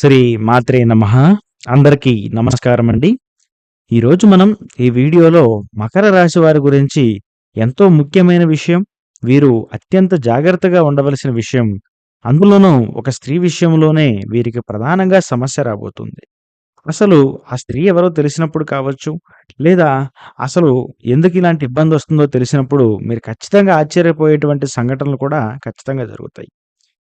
శ్రీ మాత్రే నమ. అందరికీ నమస్కారం అండి. ఈరోజు మనం ఈ వీడియోలో మకర రాశి వారి గురించి ఎంతో ముఖ్యమైన విషయం వీరు అత్యంత జాగ్రత్తగా ఉండవలసిన విషయం అందులోనూ ఒక స్త్రీ విషయంలోనే వీరికి ప్రధానంగా సమస్య రాబోతుంది. అసలు ఆ స్త్రీ ఎవరో తెలిసినప్పుడు కావచ్చు లేదా అసలు ఎందుకు ఇలాంటి ఇబ్బంది వస్తుందో తెలిసినప్పుడు మీరు ఖచ్చితంగా ఆశ్చర్యపోయేటువంటి సంఘటనలు కూడా ఖచ్చితంగా జరుగుతాయి.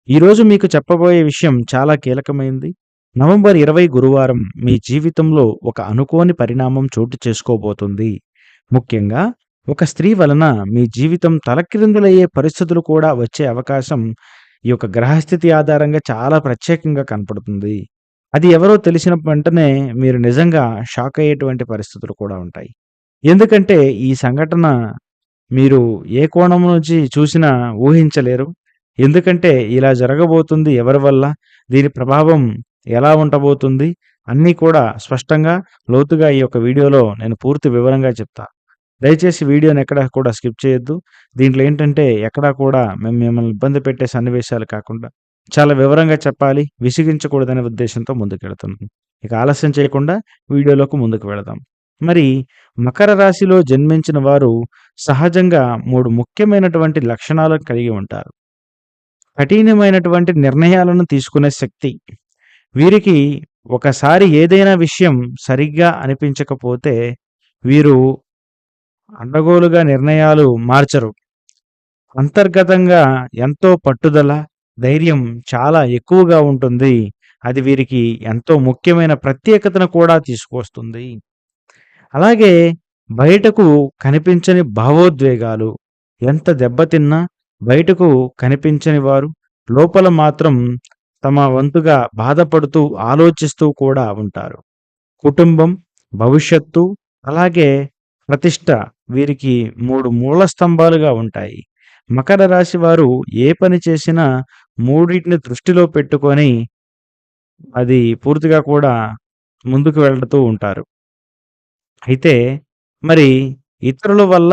ఈరోజు మీకు చెప్పబోయే విషయం చాలా కీలకమైంది. నవంబర్ ఇరవై గురువారం మీ జీవితంలో ఒక అనుకోని పరిణామం చోటు చేసుకోబోతుంది. ముఖ్యంగా ఒక స్త్రీ వలన మీ జీవితం తలక్రిందులయ్యే పరిస్థితులు కూడా వచ్చే అవకాశం ఈ యొక్క గ్రహస్థితి ఆధారంగా చాలా ప్రత్యేకంగా కనపడుతుంది. అది ఎవరో తెలిసిన వెంటనే మీరు నిజంగా షాక్ అయ్యేటువంటి పరిస్థితులు కూడా ఉంటాయి. ఎందుకంటే ఈ సంఘటన మీరు ఏ కోణం నుంచి చూసినా ఊహించలేరు. ఎందుకంటే ఇలా జరగబోతుంది ఎవరి వల్ల? దీని ప్రభావం ఎలా ఉండబోతుంది? అన్నీ కూడా స్పష్టంగా లోతుగా ఈ యొక్క వీడియోలో నేను పూర్తి వివరంగా చెప్తా. దయచేసి వీడియోని ఎక్కడ కూడా స్కిప్ చేయొద్దు. దీంట్లో ఏంటంటే ఎక్కడా కూడా మేము మిమ్మల్ని ఇబ్బంది పెట్టే సన్నివేశాలు కాకుండా చాలా వివరంగా చెప్పాలి విసిగించకూడదనే ఉద్దేశంతో ముందుకెళ్తున్నాం. ఇక ఆలస్యం చేయకుండా వీడియోలోకి ముందుకు వెళదాం. మరి మకర రాశిలో జన్మించిన వారు సహజంగా మూడు ముఖ్యమైనటువంటి లక్షణాలను కలిగి ఉంటారు. కఠినమైనటువంటి నిర్ణయాలను తీసుకునే శక్తి. వీరికి ఒకసారి ఏదైనా విషయం సరిగ్గా అనిపించకపోతే వీరు అండగోలుగా నిర్ణయాలు మార్చరు. అంతర్గతంగా ఎంతో పట్టుదల ధైర్యం చాలా ఎక్కువగా ఉంటుంది. అది వీరికి ఎంతో ముఖ్యమైన ప్రత్యేకతను కూడా తీసుకొస్తుంది. అలాగే బయటకు కనిపించని భావోద్వేగాలు ఎంత దెబ్బతిన్నా బయటకు కనిపించని వారు లోపల మాత్రం తమ వంతుగా బాధపడుతూ ఆలోచిస్తూ కూడా ఉంటారు. కుటుంబం భవిష్యత్తు అలాగే ప్రతిష్ట వీరికి మూడు మూల స్తంభాలుగా ఉంటాయి. మకర రాశి వారు ఏ పని చేసినా మూడింటిని దృష్టిలో పెట్టుకొని అది పూర్తిగా కూడా ముందుకు వెళ్తూ ఉంటారు. అయితే మరి ఇతరుల వల్ల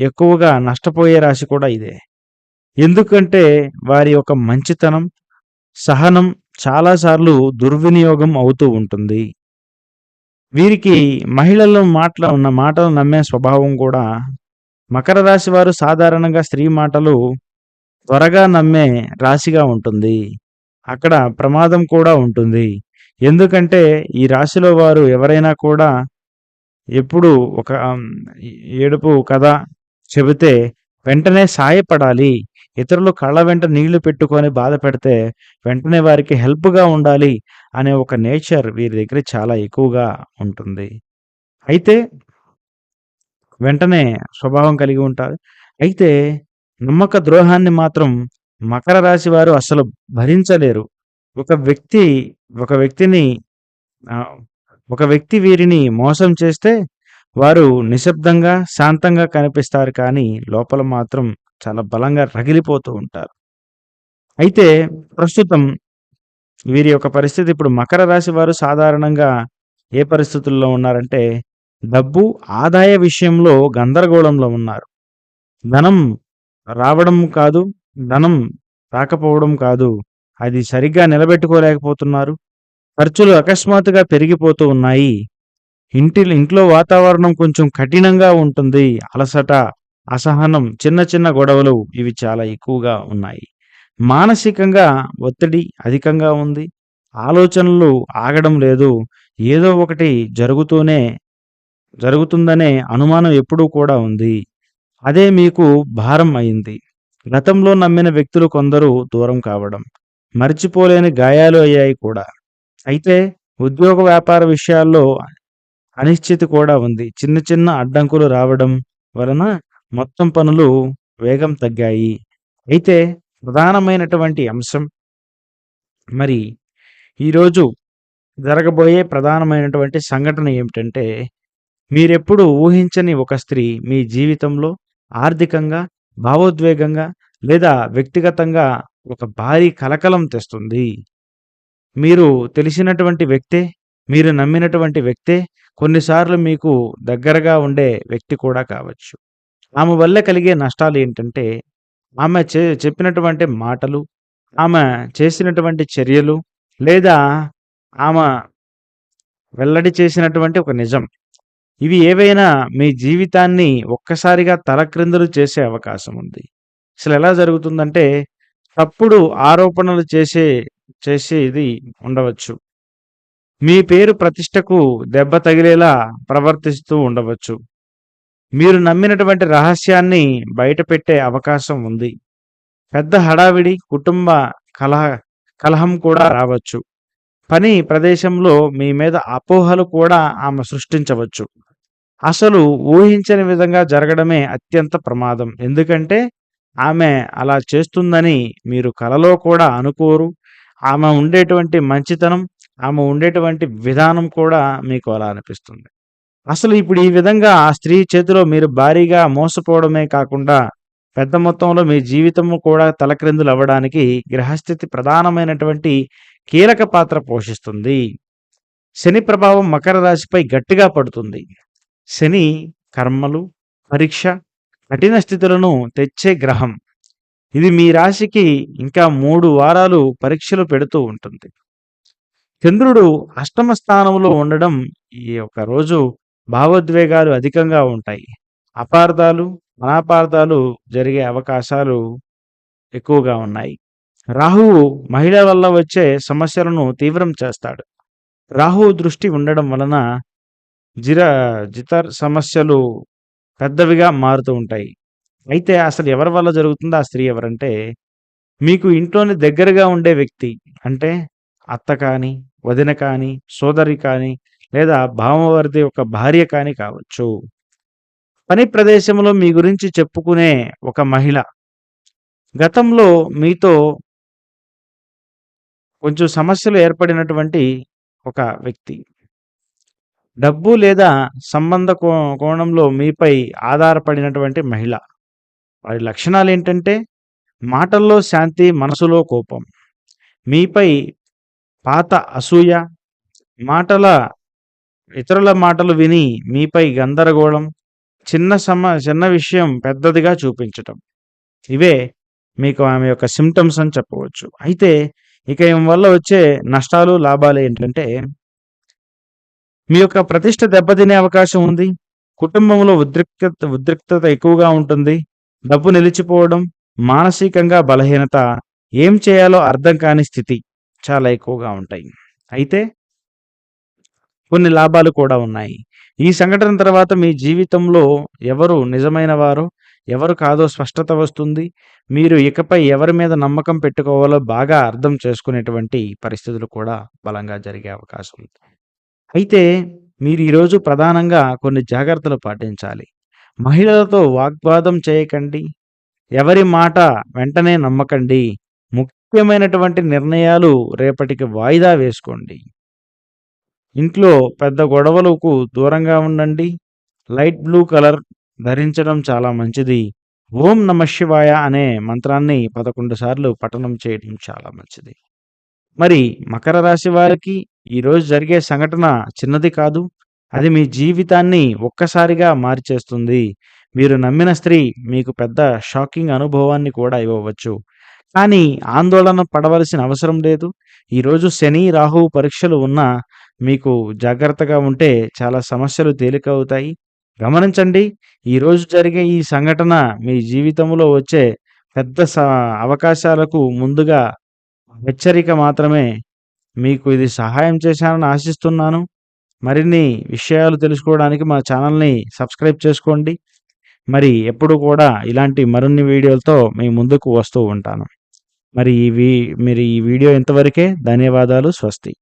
ఎక్కువగా నష్టపోయే రాశి కూడా ఇదే. ఎందుకంటే వారి యొక్క మంచితనం సహనం చాలాసార్లు దుర్వినియోగం అవుతూ ఉంటుంది. వీరికి మహిళల్లో మాటల ఉన్న మాటలు నమ్మే స్వభావం కూడా మకర రాశి వారు సాధారణంగా స్త్రీ మాటలు త్వరగా నమ్మే రాశిగా ఉంటుంది. అక్కడ ప్రమాదం కూడా ఉంటుంది. ఎందుకంటే ఈ రాశిలో వారు ఎవరైనా కూడా ఎప్పుడు ఒక ఏడుపు కథ చెబితే వెంటనే సాయపడాలి. ఇతరులు కళ్ళ వెంట నీళ్ళు పెట్టుకొని బాధ పెడితే వెంటనే వారికి హెల్ప్గా ఉండాలి అనే ఒక నేచర్ వీరి దగ్గర చాలా ఎక్కువగా ఉంటుంది. అయితే వెంటనే స్వభావం కలిగి ఉంటారు. అయితే నమ్మక ద్రోహాన్ని మాత్రం మకర రాశి వారు అసలు భరించలేరు. ఒక వ్యక్తి ఒక వ్యక్తిని ఒక వ్యక్తి వీరిని మోసం చేస్తే వారు నిశ్శబ్దంగా శాంతంగా కనిపిస్తారు కానీ లోపల మాత్రం చాలా బలంగా రగిలిపోతూ ఉంటారు. అయితే ప్రస్తుతం వీరి యొక్క పరిస్థితి ఇప్పుడు మకర రాశి వారు సాధారణంగా ఏ పరిస్థితుల్లో ఉన్నారంటే డబ్బు ఆదాయ విషయంలో గందరగోళంలో ఉన్నారు. ధనం రావడం కాదు ధనం రాకపోవడం కాదు అది సరిగ్గా నిలబెట్టుకోలేకపోతున్నారు. ఖర్చులు అకస్మాత్తుగా పెరిగిపోతూ ఉన్నాయి. ఇంటి ఇంట్లో వాతావరణం కొంచెం కఠినంగా ఉంటుంది అలసట అసహనం చిన్న చిన్న గొడవలు ఇవి చాలా ఎక్కువగా ఉన్నాయి. మానసికంగా ఒత్తిడి అధికంగా ఉంది. ఆలోచనలు ఆగడం లేదు. ఏదో ఒకటి జరుగుతూనే జరుగుతుందనే అనుమానం ఎప్పుడూ కూడా ఉంది. అదే మీకు భారం అయింది. గతంలో నమ్మిన వ్యక్తులు కొందరు దూరం కావడం మర్చిపోలేని గాయాలు అయ్యాయి కూడా. అయితే ఉద్యోగ వ్యాపార విషయాల్లో అనిశ్చితి కూడా ఉంది. చిన్న చిన్న అడ్డంకులు రావడం వలన మొత్తం పనులు వేగం తగ్గాయి. అయితే ప్రధానమైనటువంటి అంశం మరి ఈరోజు జరగబోయే ప్రధానమైనటువంటి సంఘటన ఏమిటంటే మీరెప్పుడు ఊహించని ఒక స్త్రీ మీ జీవితంలో ఆర్థికంగా భావోద్వేగంగా లేదా వ్యక్తిగతంగా ఒక భారీ కలకలం తెస్తుంది. మీరు తెలిసినటువంటి వ్యక్తే మీరు నమ్మినటువంటి వ్యక్తే కొన్నిసార్లు మీకు దగ్గరగా ఉండే వ్యక్తి కూడా కావచ్చు. ఆమె వల్ల కలిగే నష్టాలు ఏంటంటే ఆమె చే చెప్పినటువంటి మాటలు ఆమె చేసినటువంటి చర్యలు లేదా ఆమె వెల్లడి చేసినటువంటి ఒక నిజం. ఇవి ఏవైనా మీ జీవితాన్ని ఒక్కసారిగా తలక్రిందులు చేసే అవకాశం ఉంది. అసలు ఎలా జరుగుతుందంటే, తప్పుడు ఆరోపణలు చేసే చేసేది ఉండవచ్చు. మీ పేరు ప్రతిష్టకు దెబ్బ తగిలేలా ప్రవర్తిస్తూ ఉండవచ్చు. మీరు నమ్మినటువంటి రహస్యాన్ని బయటపెట్టే అవకాశం ఉంది. పెద్ద హడావిడి, కుటుంబ కలహ కలహం కూడా రావచ్చు. పని ప్రదేశంలో మీ మీద అపోహలు కూడా ఆమె సృష్టించవచ్చు. అసలు ఊహించని విధంగా జరగడమే అత్యంత ప్రమాదం. ఎందుకంటే, ఆమె అలా చేస్తుందని మీరు కలలో కూడా అనుకోరు. ఆమె ఉండేటువంటి మంచితనం, ఆమె ఉండేటువంటి విధానం కూడా మీకు అలా అనిపిస్తుంది. అసలు ఇప్పుడు ఈ విధంగా ఆ స్త్రీ చేతిలో మీరు భారీగా మోసపోవడమే కాకుండా, పెద్ద మొత్తంలో మీ జీవితము కూడా తలక్రిందులు అవ్వడానికి గ్రహస్థితి ప్రధానమైనటువంటి కీలక పాత్ర పోషిస్తుంది. శని ప్రభావం మకర రాశిపై గట్టిగా పడుతుంది. శని కర్మలు, పరీక్ష, కఠిన స్థితులను తెచ్చే గ్రహం. ఇది మీ రాశికి ఇంకా మూడు వారాలు పరీక్షలు పెడుతూ ఉంటుంది. చంద్రుడు అష్టమ స్థానంలో ఉండడం ఈ యొక్క రోజు భావోద్వేగాలు అధికంగా ఉంటాయి. అపార్థాలు, అనాపార్థాలు జరిగే అవకాశాలు ఎక్కువగా ఉన్నాయి. రాహువు మహిళ వల్ల వచ్చే సమస్యలను తీవ్రం చేస్తాడు. రాహువు దృష్టి ఉండడం వలన జిర జితర్ సమస్యలు పెద్దవిగా మారుతూ ఉంటాయి. అయితే అసలు ఎవరి వల్ల జరుగుతుందో ఆ స్త్రీ ఎవరంటే, మీకు ఇంట్లోని దగ్గరగా ఉండే వ్యక్తి. అంటే అత్త కానీ, వదిన కానీ, సోదరి కానీ, లేదా భామవర్ది ఒక భార్య కానీ కావచ్చు. పని ప్రదేశంలో మీ గురించి చెప్పుకునే ఒక మహిళ. గతంలో మీతో కొంచెం సమస్యలు ఏర్పడినటువంటి ఒక వ్యక్తి. డబ్బు లేదా సంబంధ కో కోణంలో మీపై ఆధారపడినటువంటి మహిళ. వారి లక్షణాలు ఏంటంటే మాటల్లో శాంతి, మనసులో కోపం. మీపై పాత అసూయ, మాటల ఇతరుల మాటలు విని మీపై గందరగోళం, చిన్న సమ చిన్న విషయం పెద్దదిగా చూపించటం. ఇవే మీకు ఆమె యొక్క సిమ్టమ్స్ అని చెప్పవచ్చు. అయితే ఇక ఈమె వల్ల వచ్చే నష్టాలు, లాభాలు ఏంటంటే మీ యొక్క ప్రతిష్ట దెబ్బతినే అవకాశం ఉంది. కుటుంబంలో ఉద్రిక్త ఉద్రిక్తత ఎక్కువగా ఉంటుంది. డబ్బు నిలిచిపోవడం, మానసికంగా బలహీనత, ఏం చేయాలో అర్థం కాని స్థితి చాలా ఎక్కువగా ఉంటాయి. అయితే కొన్ని లాభాలు కూడా ఉన్నాయి. ఈ సంఘటన తర్వాత మీ జీవితంలో ఎవరు నిజమైన వారో, ఎవరు కాదో స్పష్టత వస్తుంది. మీరు ఇకపై ఎవరి మీద నమ్మకం పెట్టుకోవాలో బాగా అర్థం చేసుకునేటువంటి పరిస్థితులు కూడా బలంగా జరిగే అవకాశం ఉంది. అయితే మీరు ఈరోజు ప్రధానంగా కొన్ని జాగ్రత్తలు పాటించాలి. మహిళలతో వాగ్వాదం చేయకండి. ఎవరి మాట వెంటనే నమ్మకండి. ముఖ్యమైనటువంటి నిర్ణయాలు రేపటికి వాయిదా వేసుకోండి. ఇంట్లో పెద్ద గొడవలకు దూరంగా ఉండండి. లైట్ బ్లూ కలర్ ధరించడం చాలా మంచిది. ఓం నమఃశివాయ అనే మంత్రాన్ని 11 సార్లు పఠనం చేయడం చాలా మంచిది. మరి మకర రాశి వారికి ఈరోజు జరిగే సంఘటన చిన్నది కాదు. అది మీ జీవితాన్ని ఒక్కసారిగా మార్చేస్తుంది. మీరు నమ్మిన స్త్రీ మీకు పెద్ద షాకింగ్ అనుభవాన్ని కూడా ఇవ్వవచ్చు. కానీ ఆందోళన పడవలసిన అవసరం లేదు. ఈరోజు శని, రాహువు పరీక్షలు ఉన్నా మీకు జాగ్రత్తగా ఉంటే చాలా సమస్యలు తేలికవుతాయి. గమనించండి. ఈరోజు జరిగే ఈ సంఘటన మీ జీవితంలో వచ్చే పెద్ద అవకాశాలకు ముందుగా హెచ్చరిక మాత్రమే. మీకు ఇది సహాయం చేశానని ఆశిస్తున్నాను. మరిన్ని విషయాలు తెలుసుకోవడానికి మా ఛానల్‌ని సబ్స్క్రైబ్ చేసుకోండి. మరి ఎప్పుడు కూడా ఇలాంటి మరిన్ని వీడియోలతో మీ ముందుకు వస్తూ ఉంటాను. మరి ఈ వీ మీరు ఈ వీడియో ఇంతవరకే. ధన్యవాదాలు. స్వస్తి.